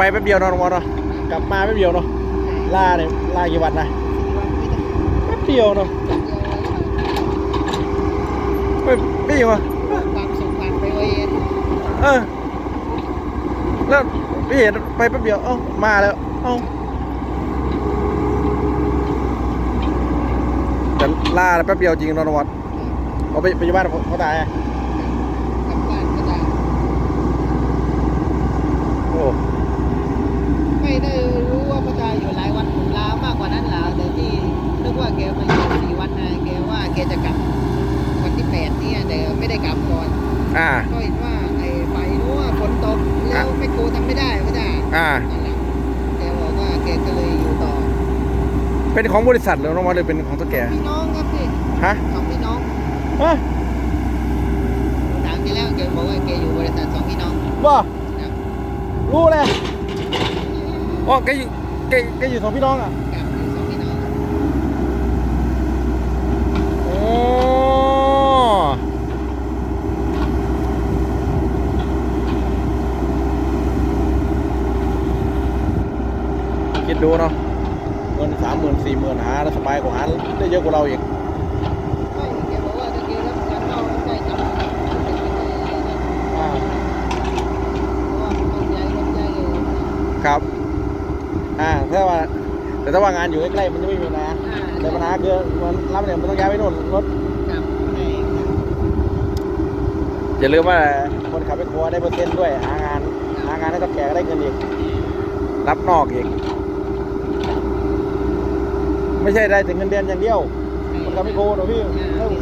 แต่ไปแป๊บเดียวเนาะน้องมอสเนาะกลับมาแป๊บเดียวเนาะล่าเนี่ยล่ากี่วันนะแป๊บเดียวเนาะไม่ไม่อยู่อะความสุขผ่านไปไวเองเออแล้วพี่เห็นไปแป๊บเดียวเอ้ามาแล้วเอ้าแต่ล่าแป๊บเดียวจริงเนาะน้องมอสเอาไปไปอยู่บ้านเขาตายอะกลับบ้านก็ได้โอ้ ไม่ได้รู้ว่าพระตาอยู่หลายวันผมลามากกว่านั้นแล้วแต่ที่นึกว่าแกมาอยู่สี่วันนะแกว่าแกจะกลับวันที่แปดเนี่ยแต่ไม่ได้กลับก่อนอ่า ก็เห็นว่าไอ้ไฟนู้นฝนตกแล้วไม่โกทำไม่ได้พระตาอ่านั่นแหละแกบอกว่าแกก็เลยอยู่ต่อเป็นของบริษัทหรือน้องมอสหรือเป็นของตัวแกพี่น้องครับพี่ฮะสองพี่น้องฮะถามที่แล้วแกบอกว่าแกอยู่บริษัทสองพี่น้องว่าครับรู้เลย อ๋อแกอยู่แกแกอยู่สองพี่น้องอะกับอยู่สองพี่น้องโอ้คิดดูเนาะเงินสามหมื่นสี่หมื่นหาแล้วสบายกว่าหาได้เยอะกว่าเราอีกไม่แกบอกว่าถ้าแกรับงานเข้าใกล้จับเพราะว่าอ่ามันต้องย้ายรถย้ายเลยครับ อ่าถ้าว่า แต่ถ้าว่างานอยู่ใกล้ๆมันจะไม่มีปัญหาอ่าแต่ปัญหาคือมันรับเนี่ยมันต้องย้ายไปโน่นรถกับใช่ครับอย่าลืมว่าคนขับไปครัวได้เปอร์เซ็นต์ด้วยหางานหางานให้กับแกก็ได้เงินอีกรับนอกอีก ไม่ใช่ได้แต่เงินเดือนอย่างเดียวมันก็ไม่โกงหรอกพี่เรื่อง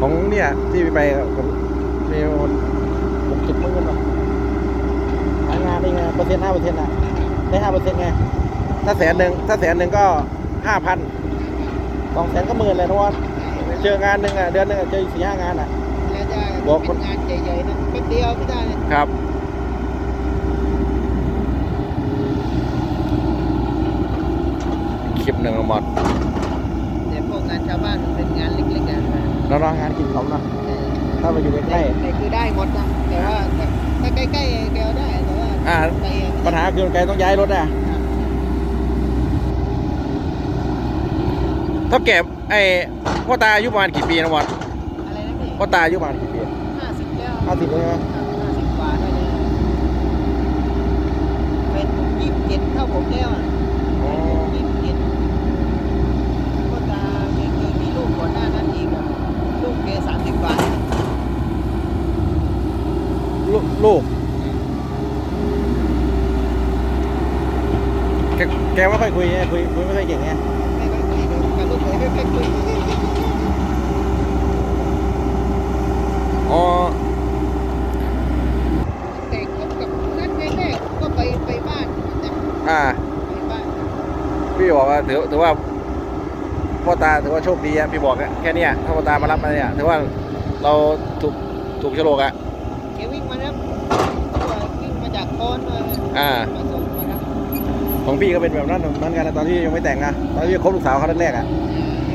ของเนี่ยที่ไปกับผมมีคนผมจุดมือกันหรอกหางานได้ไง เปอร์เซ็นต์ห้าเปอร์เซ็นต์อะได้ห้าเปอร์เซ็นต์ไง ถ้าแสนหนึ่งถ้าแสนหนึ่งก็ห้าพันสองแสนก็หมื่นเลยนะวะเจองานหนึ่งอะเดือนหนึ่งอะเจอสี่ห้างานอะแล้วจะบอกคเป็นนงานใหญ่ๆนั้นแป๊บเดียวไม่ได้เลยครับคลิปหนึ่งหมดแต่พวกงานชาวบ้านมันเป็นงานเล็กๆกันแล้วน้องงานกินเขาเนาะถ้ามาอยู่ใกแต่ล้แต่คือได้หมดนะแต่ว่าถ้าถ้าใกล้ๆแกก็ได้แต่ว่าๆ อ่าไกลอะปัญหาคือแกต้องย้ายรถอะครับเท่าแก่ไอ้พ่อตาอายุประมาณกี่ปีนะวัดอะไรนะพี่พ่อตาอายุประมาณกี่ปีห้าสิบแล้วห้าสิบเลยไหมห้าสิบกว่าได้เลยเป็นยี่สิบเจ็ดเท่าผมแล้วอะอ๋อยี่สิบเจ็ดพ่อตาแกเคยมีลูกก่อนหน้านั้นอีกอะลูกแกสามสิบกว่าลูกลูกแกแกไม่ค่อยคุยไงคุยคุยไม่ค่อยเก่งไงไม่ค่อยคุยกับกับลูกเลยไม่ค่อยคุยอ๋อแต่ก็กับนัดแรกๆก็ไปไปบ้านจำอ่า ไปบ้านพี่บอกว่าถือถือว่าพ่อตาถือว่าโชคดีอะพี่บอกอะแค่เนี้ยถ้าพ่อตามารับมาเนี่ยถือว่าเราถูกถูกโฉลกอะแกวิ่งมารับตัววิ่งมาจากคอนมาอ่า มาส่งมารับ ของพี่ก็เป็นแบบนั้นเหมือนกันนะตอนที่ยังไม่แต่งนะตอนที่คบลูกสาวเขาแรกๆอะ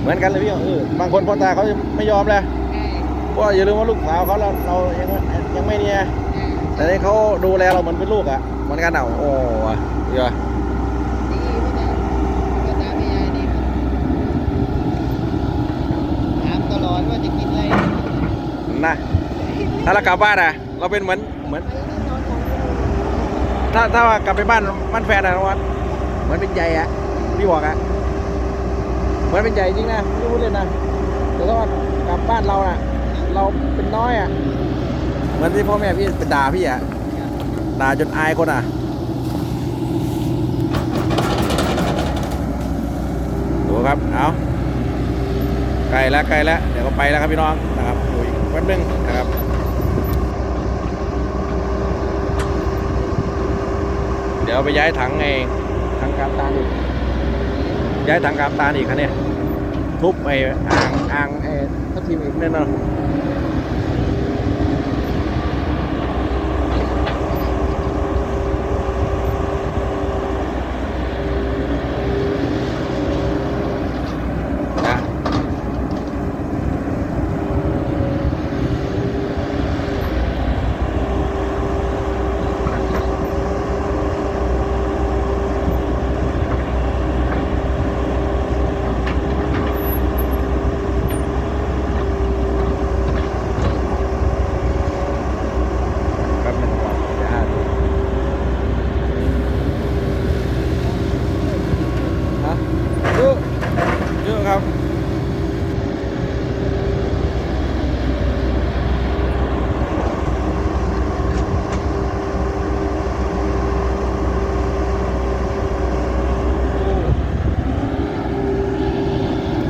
เหมือนกันเลยพี่เออบางคนพ่อตาเขาไม่ยอมเลยใช่เพราะว่าอย่าลืมว่าลูกสาวเขาเราเรายังไม่ยังไม่เนี่ยแต่นี่เขาดูแลเราเหมือนเป็นลูกอะเหมือนกันเอาโอ้ยเยอะดีพ่อตาพ่อตาไม่ยายดีถามตลอดว่าจะกินอะไรนะถ้าเรากลับบ้านอะเราเป็นเหมือนเหมือน ถ้าถ้าว่ากลับไปบ้านบ้านแฟนอะนะวันเห มือนเป็นใหญ่อะพี่บอกอะเหมือนเป็นใหญ่จริงนะไม่ได้พูดเล่นนะแต่ถ้าว่ากลับบ้านเราน่ะ เราเป็นน้อยอะเหมือนที่พ่อแม่พี่เป็นด่าพี่อะด่าจนอายคนอะดูครับเอาไกลแล้วไกลแล้วเดี๋ยวก็ไปแล้วครับพี่น้องนะครับดูอีกแป๊บนึงนะครับเดี๋ยวไปย้ายถังไง ถังกามตาลอีกย้ายถังกามตาลอีกคันเนี่ยทุบไอ้อ่างอ่างไอ้ทับทิมอีกเนี่ยเนาะนะ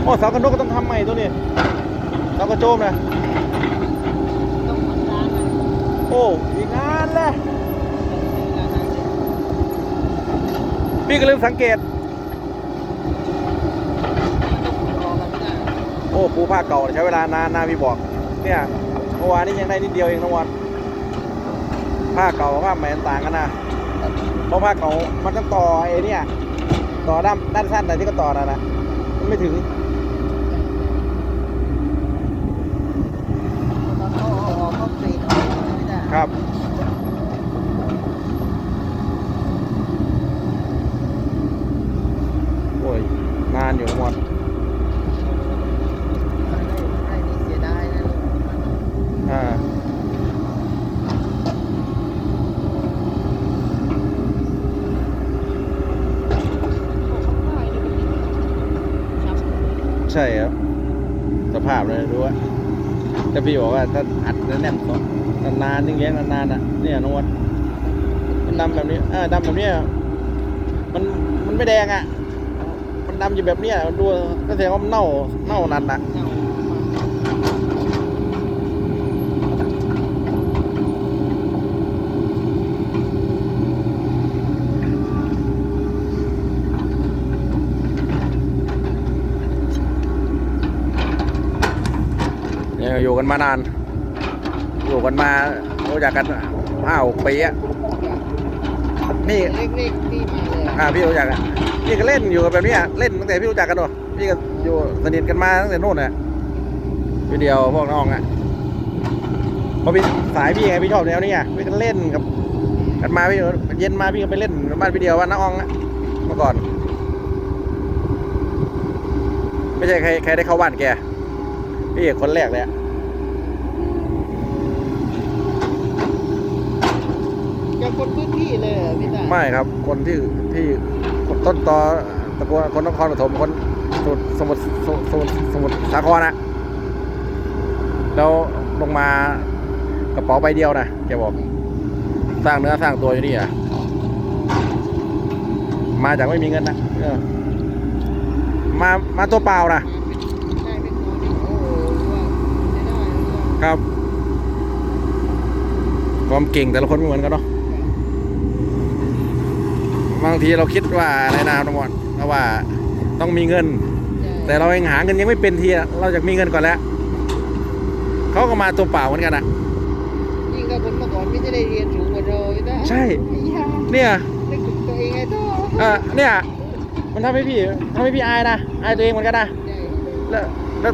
อ้เสากระนกก็ต้องทำใหม่ตัวนี้เสากระโจมนะต้องหมดร้านนะโอ้อีกงานเลยร้านนั้นเลยพี่ก็ลืมสังเกต โอ้ปูผ้าเก่าใช้เวลานานนะพี่บอก เนี่ยเมื่อวานนี้ยังได้นิดเดียวเองนะวันผ้าเก่ากับผ้าใหม่ต่างกันนะเพราะผ้าเก่ามันต้องต่อไอ้นี่ต่อด้านด้านสั้นแต่ที่ก็ต่อนะนะมันไม่ถึง ตอนเขาเอาออกก็กรีดออกไม่ได้ ครับ โอ้ย นานอยู่นะวันไม่ได้เสียดายนะอ่าใช่ครับ สภาพเลยรู้ว่า แต่พี่บอกว่าถ้าอัดแน่นสองนานๆนิ่งเลี้ยงนานๆอะเนี่ยนวดมันดำแบบนี้เออดำแบบนี้มันมันไม่แดงอะมันดำอยู่แบบเนี้ยมันดูแสดงว่ามันเน่าเน่านานอะ เนี่ยอยู่ กันมานาน อยู่กันมารู้จักกันห้าหกปีอะพี่เล็กๆนี่มาเลยอ่าพี่รู้จักอะพี่ก็เล่นอยู่กับแบบเนี้ยเล่นตั้งแต่พี่รู้จักกันด้วยพี่ก็อยู่สนิทกันมาตั้งแต่นู่นน่ะพี่เดียวพวกน้องอะเพราะพี่สายพี่ไงพี่ชอบแนวนี้ไงพี่ก็เล่นกับกันมาพี่เย็นมาพี่ก็ไปเล่นบ้านพี่เดียวว่าน้าอองอะเมื่อก่อน ไม่ใช่ใครใครได้เข้าบ้านแกพี่คนแรกเลยอะ จะคนพื้นที่เลยเหรอพี่ตาไม่ครับคนที่ที่คนต้นตอตะโกนคนนครปฐมคนสมุทรสมุทรสมุทรสมุทรสาครนะแล้วลงมากระเป๋าใบเดียวนะแกบอก สร้างเนื้อสร้างตัวอยู่นี่อะมาจากไม่มีเงินนะเออมามาตัวเปล่านะได้เป็นตัวนี่โอ้โหว่าไม่ได้เลยครับ ความเก่งแต่ละคนไม่เหมือนกันเนาะ บางทีเราคิดว่าอะไรนะทุกคนเพราะว่าต้องมีเงิน แต่เราเองหาเงินยังไม่เป็นทีอะเราอยากมีเงินก่อนแล้วเขาก็มาตัวเปล่าเหมือนกันอะยิ่งกับคนเมื่อก่อนไม่ได้เรียนสูงกว่าเราเลยนะใช่ไอ้ยาเนี่ยไม่ฝึกตัวเองไงตัวเออเนี่ยมันทำให้พี่ทำให้พี่อายนะอายตัวเองเหมือนกันนะใช่แล้วแล้ว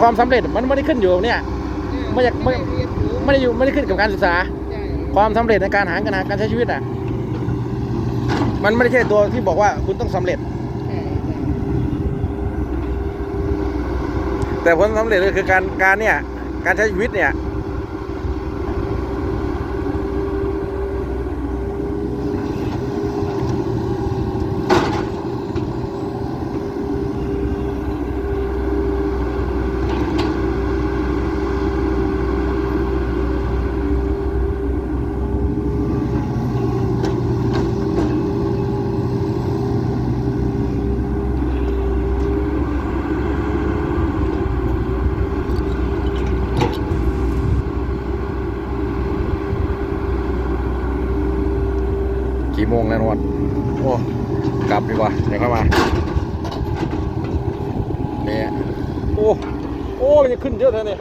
ความสำเร็จมันไม่ได้ขึ้นอยู่กับเนี่ยไม่อยากไม่ด้เรียนสูงไม่ได้อยู่ไม่ได้ขึ้นกับการศึกษาใช่ความสำเร็จในการหาเงินหาการใช้ชีวิตอะ มันไม่ได้ใช่ตัวที่บอกว่าคุณต้องสำเร็จใช่ใช่แต่ผลสำเร็จก็คือการการเนี่ย การใช้ชีวิตเนี่ย กี่โมงแล้วนวลโอ้กลับดีกว่าเดี๋ยวเข้ามาเนี่ยโอ้โอ้มันจะขึ้นเยอะเลยเนี่ย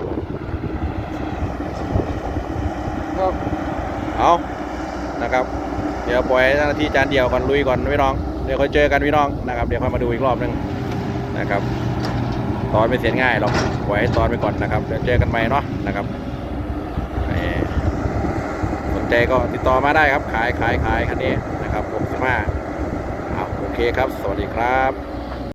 ครับเอานะครับ เดี๋ยวปล่อยให้เจ้าหน้าที่จานเดียวก่อนลุยก่อนพี่น้องเดี๋ยวค่อยเจอกันพี่น้องนะครับเดี๋ยวค่อยมาดูอีกรอบหนึงนะครับตอนไม่เสร็จง่ายหรอกปล่อยให้ตอนไปก่อนนะครับเดี๋ยวเจอกันใหม่เนาะนะครับนี่สน ใจก็ติดต่อมาได้ครับขายขายขายคันนี้นะครับ65อ้าโอเคครับ สวัสดีครับ